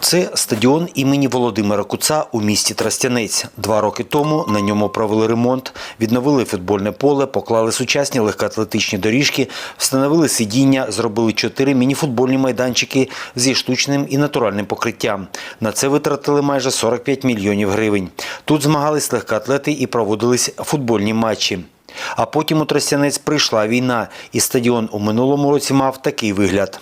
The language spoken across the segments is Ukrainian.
Це стадіон імені Володимира Куца у місті Трастянець. Два роки тому на ньому провели ремонт, відновили футбольне поле, поклали сучасні легкоатлетичні доріжки, встановили сидіння, зробили чотири мініфутбольні майданчики зі штучним і натуральним покриттям. На це витратили майже 45 мільйонів гривень. Тут змагались легкоатлети і проводились футбольні матчі. А потім у Тростянець прийшла війна, і стадіон у минулому році мав такий вигляд.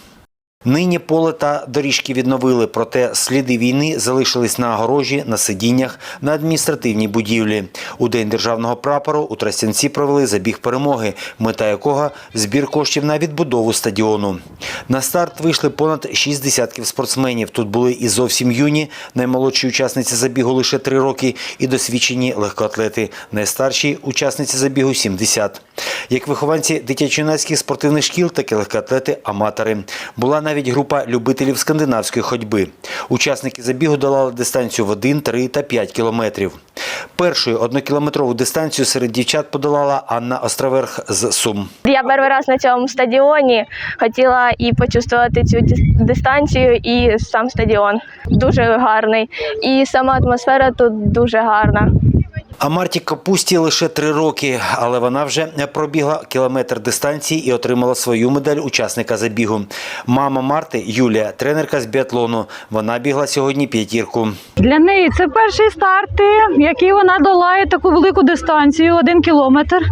Нині поле та доріжки відновили, проте сліди війни залишились на огорожі, на сидіннях, на адміністративній будівлі. У день державного прапору у Тростянці провели забіг перемоги, мета якого – збір коштів на відбудову стадіону. На старт вийшли понад шість десятків спортсменів. Тут були і зовсім юні, наймолодші учасниці забігу лише три роки, і досвідчені легкоатлети, найстарші учасниці забігу 70. Як вихованці дитячо-юнацьких спортивних шкіл, так і легкоатлети-аматори. Була навіть група любителів скандинавської ходьби. Учасники забігу долали дистанцію в 1, 3 та 5 кілометрів. Першою однокілометрову дистанцію серед дівчат подолала Анна Островерх з Сум. Я перший раз на цьому стадіоні хотіла і почувствувати цю дистанцію, і сам стадіон дуже гарний. І сама атмосфера тут дуже гарна. А Марті Капусті лише три роки, але вона вже пробігла кілометр дистанції і отримала свою медаль учасника забігу. Мама Марти Юлія, тренерка з біатлону. Вона бігла сьогодні п'ятірку. Для неї це перший старт, який вона долає таку велику дистанцію, один кілометр.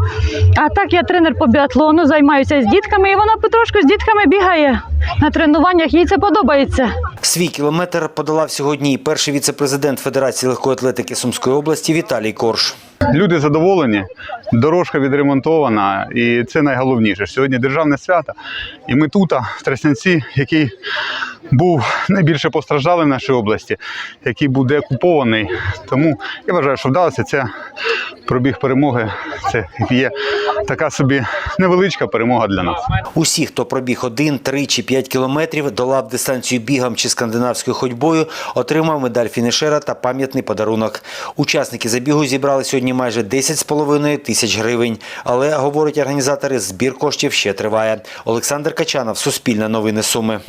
А так я тренер по біатлону, займаюся з дітками, і вона потрошку з дітками бігає на тренуваннях. Їй це подобається. Свій кілометр подолав сьогодні і перший віце-президент Федерації легкої атлетики Сумської області Віталій Корж. Люди задоволені, дорожка відремонтована, і це найголовніше. Сьогодні державне свято. І ми тут, в Тростянці, який був найбільше постраждалий в нашій області, який був деокупований. Тому я вважаю, що вдалося це пробіг перемоги. Це є така собі невеличка перемога для нас. Усі, хто пробіг один, три чи п'ять кілометрів, долав дистанцію бігом чи скандинавською ходьбою, отримав медаль фінішера та пам'ятний подарунок. Учасники забігу зібрали сьогодні майже 10,5 тисяч гривень. Але, говорять організатори, збір коштів ще триває. Олександр Качанов, Суспільне новини Суми.